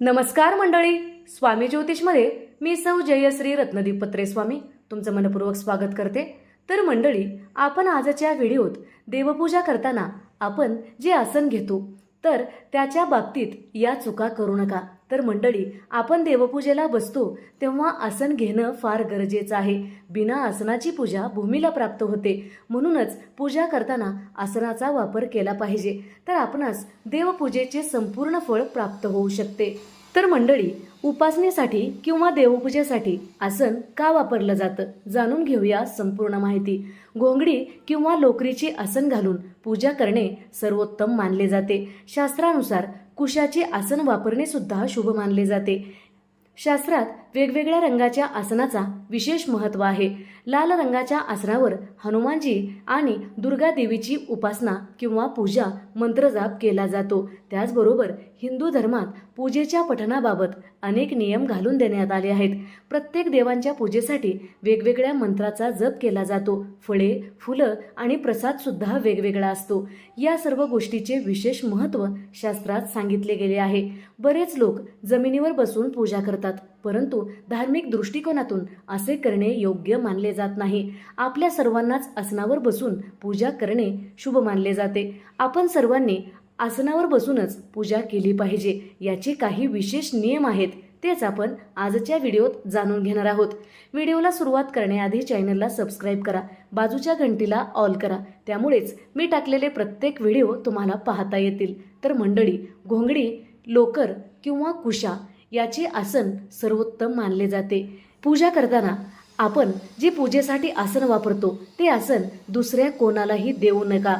नमस्कार मंडळी स्वामी ज्योतिषमध्ये मी सौ जयश्री रत्नदीप पत्रे स्वामी तुमचं मनपूर्वक स्वागत करते. तर मंडळी आपण आजच्या व्हिडिओत देवपूजा करताना आपण जे आसन घेतो तर त्याच्या बाबतीत या चुका करू नका. तर मंडळी आपण देवपूजेला बसतो तेव्हा आसन घेणं फार गरजेचं आहे. बिना आसनाची पूजा भूमीला प्राप्त होते. म्हणूनच पूजा करताना आसनाचा वापर केला पाहिजे. तर आपणास देवपूजेचे संपूर्ण फळ प्राप्त होऊ शकते. तर मंडळी उपासनेसाठी किंवा देवपूजेसाठी आसन का वापरलं जातं? जाणून घेऊया संपूर्ण माहिती. घोंगडी किंवा लोकरीची आसन घालून पूजा करणे सर्वोत्तम मानले जाते. शास्त्रानुसार कुशाचे आसन वापरणे सुद्धा शुभ मानले जाते. शास्त्रात वेगवेगळ्या रंगाच्या आसनाचा विशेष महत्त्व आहे. लाल रंगाच्या आसनावर हनुमानजी आणि दुर्गा देवीची उपासना किंवा पूजा मंत्रजाप केला जातो. त्याचबरोबर हिंदू धर्मात पूजेच्या पठणाबाबत अनेक नियम घालून देण्यात आले आहेत. प्रत्येक देवांच्या पूजेसाठी वेगवेगळ्या मंत्राचा जप केला जातो. फळे फुलं आणि प्रसाद सुद्धा वेगवेगळा असतो. या सर्व गोष्टीचे विशेष महत्त्व शास्त्रात सांगितले गेले आहे. बरेच लोक जमिनीवर बसून पूजा करतात. परंतु धार्मिक दृष्टिकोनातून असे करणे योग्य मानले जात नाही. आपल्या सर्वांनाच आसनावर बसून पूजा करणे शुभ मानले जाते. आपण सर्वांनी आसनावर बसूनच पूजा केली पाहिजे याचे काही विशेष नियम आहेत तेच आपण आजच्या व्हिडिओत जाणून घेणार आहोत. व्हिडिओला सुरुवात करण्याआधी चॅनलला सबस्क्राईब करा बाजूच्या घंटीला ऑल करा त्यामुळेच मी टाकलेले प्रत्येक व्हिडिओ तुम्हाला पाहता येतील. तर मंडळी घोंगडी लोकर किंवा कुशा याचे आसन सर्वोत्तम मानले जाते. पूजा करताना आपण जे पूजेसाठी आसन वापरतो ते आसन दुसऱ्या कोणालाही देऊ नका.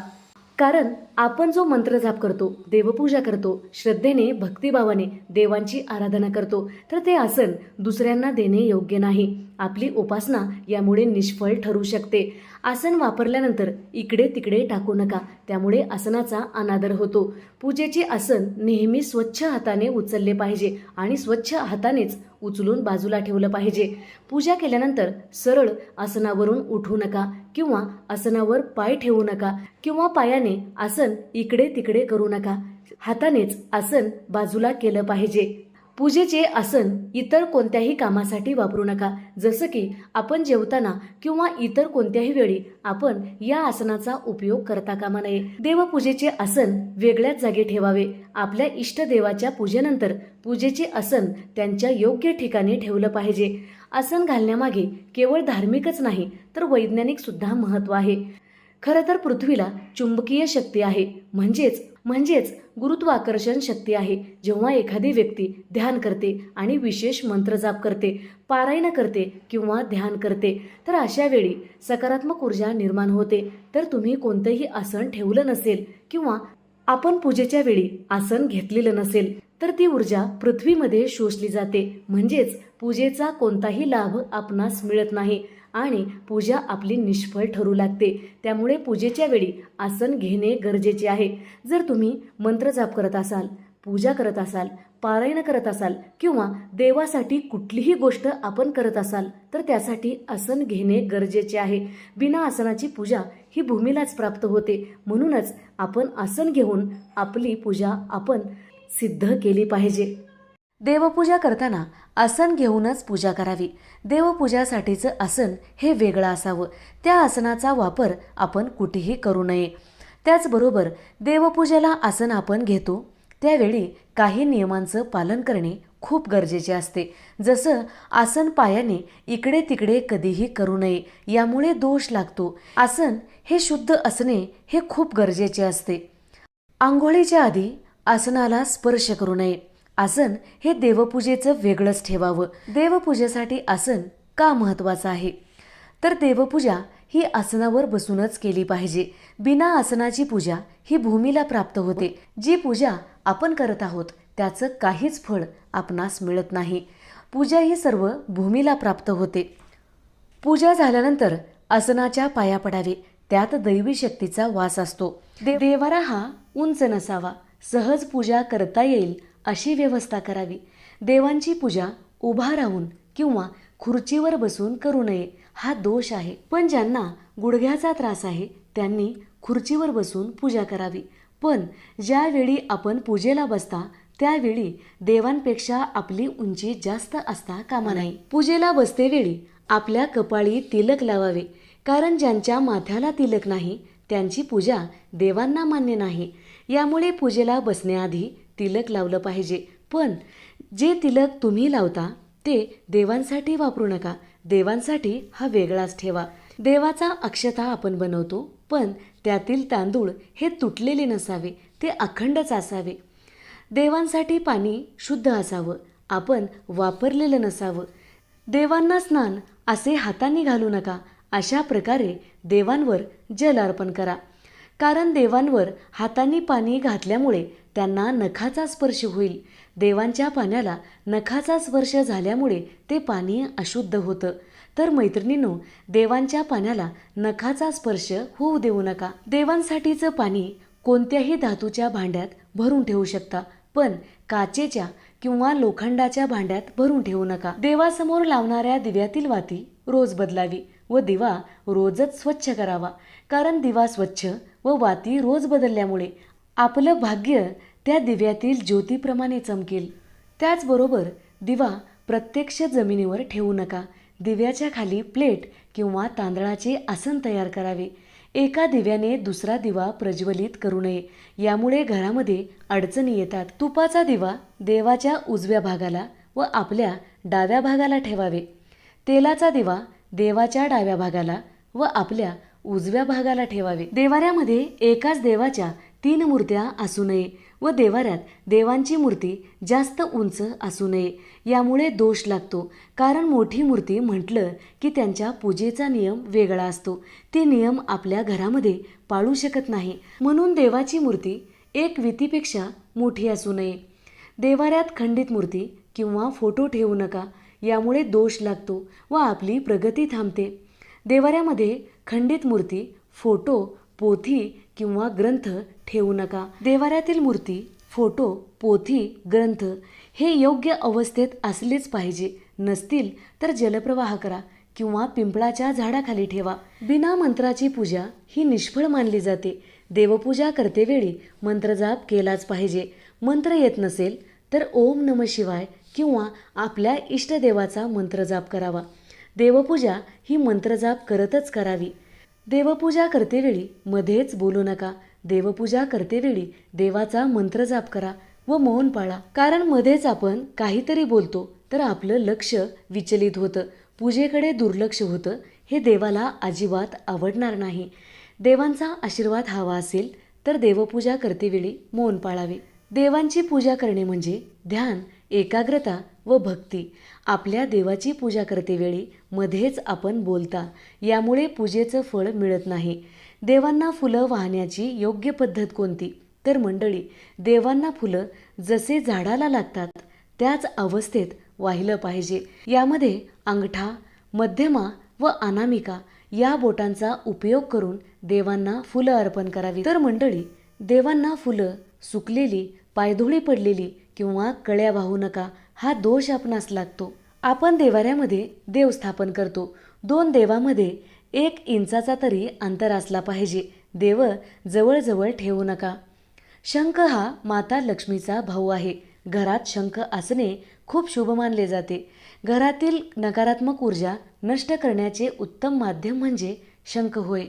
कारण आपण जो मंत्र जाप करतो देवपूजा करतो श्रद्धेने भक्तिभावाने देवांची आराधना करतो तर ते आसन दुसऱ्यांना देणे योग्य नाही. आपली उपासना यामुळे निष्फळ ठरू शकते. आसन वापरल्यानंतर इकडे तिकडे टाकू नका त्यामुळे आसनाचा अनादर होतो. पूजेचे आसन नेहमी स्वच्छ हाताने उचलले पाहिजे आणि स्वच्छ हातानेच उचलून बाजूला ठेवलं पाहिजे. पूजा केल्यानंतर सरळ आसनावरून उठू नका किंवा आसनावर पाय ठेवू नका किंवा पायाने आसन इकडे तिकडे करू नका. हातानेच आसन बाजूला केलं पाहिजे. पूजेचे आसन इतर कोणत्याही कामासाठी वापरू नका. जसं की आपण जेवताना किंवा इतर कोणत्याही वेळी आपण या आसनाचा उपयोग करता कामा नये. देवपूजेचे आसन वेगळ्याच जागी ठेवावे. आपल्या इष्टदेवाच्या पूजेनंतर पूजेचे आसन त्यांच्या योग्य ठिकाणी ठेवलं पाहिजे. आसन घालण्यामागे केवळ धार्मिकच नाही तर वैज्ञानिक सुद्धा महत्त्व आहे. खरं तर पृथ्वीला चुंबकीय शक्ती आहे. म्हणजेच म्हणजेच गुरुत्वाकर्षण शक्ती आहे. जेव्हा एखादी व्यक्ती ध्यान करते आणि विशेष मंत्रजाप करते पारायण करते किंवा ध्यान करते तर अशा वेळी सकारात्मक ऊर्जा निर्माण होते. तर तुम्ही कोणतंही आसन ठेवलं नसेल किंवा आपण पूजेच्या वेळी आसन घेतलेलं नसेल तर ती ऊर्जा पृथ्वीमध्ये शोषली जाते. म्हणजेच पूजेचा कोणताही लाभ आपणास मिळत नाही. आणि पूजा आपली निष्फळ ठरू लागते. त्यामुळे पूजेच्या वेळी आसन घेणे गरजेचे आहे. जर तुम्ही मंत्रजाप करत असाल पूजा करत असाल पारायण करत असाल किंवा देवासाठी कुठलीही गोष्ट आपण करत असाल तर त्यासाठी आसन घेणे गरजेचे आहे. बिना आसनाची पूजा ही भूमीलाच प्राप्त होते. म्हणूनच आपण आसन घेऊन आपली पूजा आपण सिद्ध केली पाहिजे. देवपूजा करताना आसन घेऊनच पूजा करावी. देवपूजासाठीचं आसन हे वेगळं असावं. त्या आसनाचा वापर आपण कुठेही करू नये. त्याचबरोबर देवपूजेला आसन आपण घेतो. त्यावेळी काही नियमांचं पालन करणे खूप गरजेचे असते. जसं आसन पायाने इकडे तिकडे कधीही करू नये यामुळे दोष लागतो. आसन हे शुद्ध असणे हे खूप गरजेचे असते. आंघोळीच्या आधी आसनाला स्पर्श करू नये. आसन हे देवपूजेचं वेगळंच ठेवावं. देवपूजेसाठी आसन का महत्त्वाचं आहे? तर देवपूजा ही आसनावर बसूनच केली पाहिजे. बिना आसनाची पूजा ही भूमीला प्राप्त होते. जी पूजा आपण करत आहोत त्याचं काहीच फळ आपणास मिळत नाही. पूजा ही सर्व भूमीला प्राप्त होते. पूजा झाल्यानंतर आसनाच्या पाया पडावे त्यात दैवी शक्तीचा वास असतो. देवारा हा उंच नसावा. सहज पूजा करता येईल अशी व्यवस्था करावी. देवांची पूजा उभा राहून किंवा खुर्चीवर बसून करू नये हा दोष आहे. पण ज्यांना गुडघ्याचा त्रास आहे त्यांनी खुर्चीवर बसून पूजा करावी. पण ज्यावेळी आपण पूजेला बसता त्यावेळी देवांपेक्षा आपली उंची जास्त असता कामा नाही. पूजेला बसतेवेळी आपल्या कपाळी तिलक लावावे. कारण ज्यांच्या माथ्याला तिलक नाही त्यांची पूजा देवांना मान्य नाही. यामुळे पूजेला बसण्याआधी तिलक लावलं पाहिजे. पण जे तिलक तुम्ही लावता ते देवांसाठी वापरू नका. देवांसाठी हा वेगळाच ठेवा. देवाचा अक्षता आपण बनवतो पण त्यातील तांदूळ हे तुटलेले नसावे ते अखंडच असावे. देवांसाठी पाणी शुद्ध असावं आपण वापरलेलं नसावं. देवांना स्नान असे हाताने घालू नका अशा प्रकारे देवांवर जल अर्पण करा. कारण देवांवर हातांनी पाणी घातल्यामुळे त्यांना नखाचा स्पर्श होईल. देवांच्या पाण्याला नखाचा स्पर्श झाल्यामुळे ते पाणी अशुद्ध होतं. तर मैत्रिणींनो देवांच्या पाण्याला नखाचा स्पर्श होऊ देऊ नका. देवांसाठीचं पाणी कोणत्याही धातूच्या भांड्यात भरून ठेवू शकता पण काचेच्या किंवा लोखंडाच्या भांड्यात भरून ठेवू नका. देवासमोर लावणाऱ्या दिव्यातील वाती रोज बदलावी व दिवा रोजच स्वच्छ करावा. कारण दिवा स्वच्छ व वाती रोज बदलल्यामुळे आपलं भाग्य त्या दिव्यातील ज्योतीप्रमाणे चमकेल. त्याचबरोबर दिवा प्रत्यक्ष जमिनीवर ठेवू नका. दिव्याच्या खाली प्लेट किंवा तांदळाचे आसन तयार करावे. एका दिव्याने दुसरा दिवा प्रज्वलित करू नये. यामुळे घरामध्ये अडचणी येतात. तुपाचा दिवा देवाच्या उजव्या भागाला व आपल्या डाव्या भागाला ठेवावे. तेलाचा दिवा देवाच्या डाव्या भागाला व आपल्या उजव्या भागाला ठेवावे. देवाऱ्यामध्ये एकाच देवाच्या तीन मूर्त्या असू नये व देवाऱ्यात देवांची मूर्ती जास्त उंच असू नये. यामुळे दोष लागतो. कारण मोठी मूर्ती म्हटलं की त्यांच्या पूजेचा नियम वेगळा असतो. ते नियम आपल्या घरामध्ये पाळू शकत नाही. म्हणून देवाची मूर्ती एक वितीपेक्षा मोठी असू नये. देवाऱ्यात खंडित मूर्ती किंवा फोटो ठेवू नका. यामुळे दोष लागतो व आपली प्रगती थांबते. देवाऱ्यामध्ये खंडित मूर्ती फोटो पोथी किंवा ग्रंथ ठेवू नका. देवाऱ्यातील मूर्ती फोटो पोथी ग्रंथ हे योग्य अवस्थेत असलेच पाहिजे. नसतील तर जलप्रवाह करा किंवा पिंपळाच्या झाडाखाली ठेवा. बिना मंत्राची पूजा ही निष्फळ मानली जाते. देवपूजा करतेवेळी मंत्रजाप केलाच पाहिजे. मंत्र येत नसेल तर ओम नम शिवाय किंवा आपल्या इष्टदेवाचा मंत्रजाप करावा. देवपूजा ही मंत्रजाप करतच करावी. देवपूजा करतेवेळी मध्येच बोलू नका. देवपूजा करतेवेळी देवाचा मंत्र जाप करा व मौन पाळा. कारण मध्येच आपण काहीतरी बोलतो तर आपलं लक्ष विचलित होतं. पूजेकडे दुर्लक्ष होतं. हे देवाला अजिबात आवडणार नाही. देवांचा आशीर्वाद हवा असेल तर देवपूजा करतेवेळी मौन पाळावे. देवांची पूजा करणे म्हणजे ध्यान एकाग्रता व भक्ती. आपल्या देवाची पूजा करतेवेळी मध्येच आपण बोलता. यामुळे पूजेचं फळ मिळत नाही. देवांना फुलं वाहण्याची योग्य पद्धत कोणती? तर मंडळी देवांना फुलं जसे झाडाला लागतात त्याच अवस्थेत वाहिलं पाहिजे. यामध्ये अंगठा मध्यमा व अनामिका या बोटांचा उपयोग करून देवांना फुलं अर्पण करावी. तर मंडळी देवांना फुलं सुकलेली पायधुळी पडलेली किंवा कळ्या वाहू नका हा दोष आपणास लागतो. आपण देवाऱ्यामध्ये देव स्थापन करतो. दोन देवामध्ये एक इंचाचा तरी अंतर असला पाहिजे. देव जवळजवळ ठेवू नका. शंख हा माता लक्ष्मीचा भाऊ आहे. घरात शंख असणे खूप शुभ मानले जाते. घरातील नकारात्मक ऊर्जा नष्ट करण्याचे उत्तम माध्यम म्हणजे शंख होय.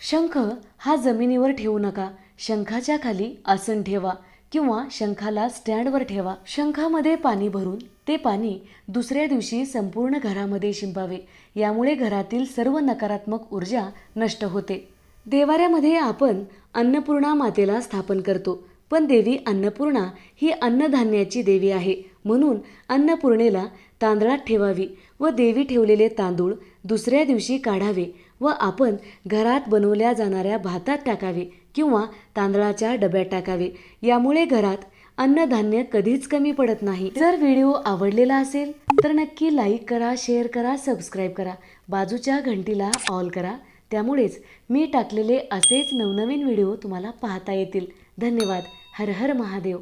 शंख हा जमिनीवर ठेवू नका. शंखाच्या खाली आसन ठेवा किंवा शंखाला स्टँडवर ठेवा. शंखामध्ये पाणी भरून ते पाणी दुसऱ्या दिवशी संपूर्ण घरामध्ये शिंपावे. यामुळे घरातील सर्व नकारात्मक ऊर्जा नष्ट होते. देवाऱ्यामध्ये आपण अन्नपूर्णा मातेला स्थापन करतो. पण देवी अन्नपूर्णा ही अन्नधान्याची देवी आहे. म्हणून अन्नपूर्णेला तांदळात ठेवावी व देवी ठेवलेले तांदूळ दुसऱ्या दिवशी काढावे व आपण घरात बनवल्या जाणाऱ्या भातात टाकावे किंवा तांदळाच्या डब्यात टाकावे. यामुळे घरात अन्नधान्य कधीच कमी पडत नाही. जर व्हिडिओ आवडलेला असेल तर नक्की लाईक करा शेअर करा सबस्क्राईब करा. बाजूच्या घंटीला ऑल करा. त्यामुळेच मी टाकलेले असेच नवनवीन व्हिडिओ तुम्हाला पाहता येतील. धन्यवाद. हर हर महादेव.